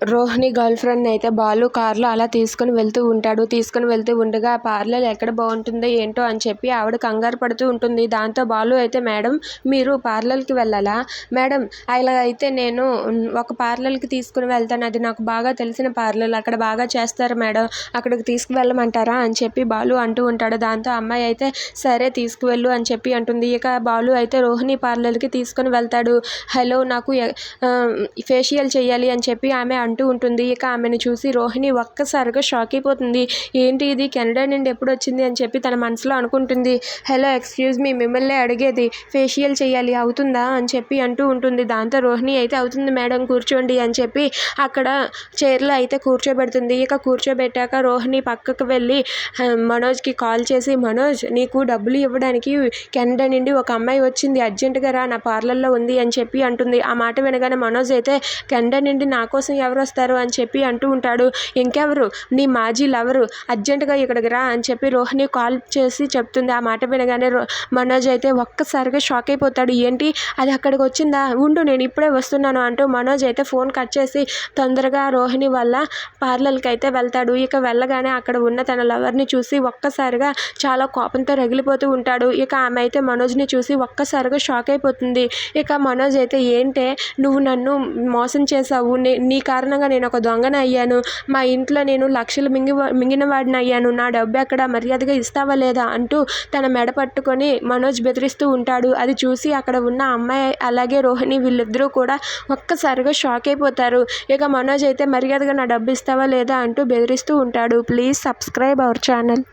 Rohini girl friend అయితే బాలు కార్లో అలా తీసుకుని వెళ్తూ ఉంటాడు. తీసుకుని వెళ్తూ ఉండగా ఆ పార్లర్ ఎక్కడ బాగుంటుందో ఏంటో అని చెప్పి ఆవిడ కంగారు పడుతూ ఉంటుంది. దాంతో బాలు అయితే మేడం మీరు పార్లర్కి వెళ్ళాలా? మేడం అలా అయితే నేను ఒక పార్లర్కి తీసుకుని వెళ్తాను. అది నాకు బాగా తెలిసిన పార్లర్. అక్కడ బాగా చేస్తారు మేడం. అక్కడికి తీసుకువెళ్ళమంటారా? అని చెప్పి బాలు అంటూ ఉంటాడు. దాంతో అమ్మాయి అయితే సరే తీసుకువెళ్ళు అని చెప్పి అంటుంది. ఇక బాలు అయితే రోహిణి పార్లర్కి తీసుకుని వెళ్తాడు. హలో నాకు ఫేషియల్ చేయాలి అని చెప్పి ఆమె అంటూ ఉంటుంది. ఇక ఆమెను చూసి రోహిణి ఒక్కసారిగా షాక్ అయిపోతుంది. ఏంటి ఇది? కెనడా నుండి ఎప్పుడు వచ్చింది? అని చెప్పి తన మనసులో అనుకుంటుంది. హలో ఎక్స్క్యూజ్ మీ మిమ్మల్ని అడిగేది ఫేషియల్ చేయాలి అవుతుందా? అని చెప్పి అంటూ ఉంటుంది. దాంతో రోహిణి అయితే అవుతుంది మేడం కూర్చోండి అని చెప్పి అక్కడ చైర్లో అయితే కూర్చోబెడుతుంది. ఇక కూర్చోబెట్టాక రోహిణి పక్కకు వెళ్ళి మనోజ్కి కాల్ చేసి మనోజ్ నీకు డబ్బులు ఇవ్వడానికి కెనడా నుండి ఒక అమ్మాయి వచ్చింది. అర్జెంటుగా రా నా పార్లర్లో ఉంది అని చెప్పి అంటుంది. ఆ మాట వినగానే మనోజ్ అయితే కెనడా నుండి నా కోసం ఎవరు వస్తారు అని చెప్పి అంటూ ఉంటాడు. ఇంకెవరు? నీ మాజీ లవరు. అర్జెంటుగా ఇక్కడికి రా అని చెప్పి రోహిణి కాల్ చేసి చెప్తుంది. ఆ మాట వినగానే రో మనోజ్ అయితే ఒక్కసారిగా షాక్ అయిపోతాడు. ఏంటి? అది అక్కడికి వచ్చిందా? ఉండు నేను ఇప్పుడే వస్తున్నాను అంటూ మనోజ్ అయితే ఫోన్ కట్ చేసి తొందరగా రోహిణి వల్ల పార్లర్కి అయితే వెళ్తాడు. ఇక వెళ్ళగానే అక్కడ ఉన్న తన లవర్ని చూసి ఒక్కసారిగా చాలా కోపంతో రగిలిపోతూ ఉంటాడు. ఇక ఆమె అయితే మనోజ్ని చూసి ఒక్కసారిగా షాక్ అయిపోతుంది. ఇక మనోజ్ అయితే ఏంటే? నువ్వు నన్ను మోసం చేసావు నీ నీ కారణంగా నేను ఒక దొంగన అయ్యాను. మా ఇంట్లో నేను లక్షలు మింగి మింగిన వాడిని అయ్యాను. నా డబ్బు ఎక్కడ మర్యాదగా ఇస్తావా లేదా అంటూ తన మెడ పట్టుకొని మనోజ్ బెదిరిస్తూ ఉంటాడు. అది చూసి అక్కడ ఉన్న అమ్మాయి అలాగే రోహిణి వీళ్ళిద్దరూ కూడా ఒక్కసారిగా షాక్ అయిపోతారు. ఇక మనోజ్ అయితే మర్యాదగా నా డబ్బు ఇస్తావా లేదా అంటూ బెదిరిస్తూ ఉంటాడు. Please subscribe our channel.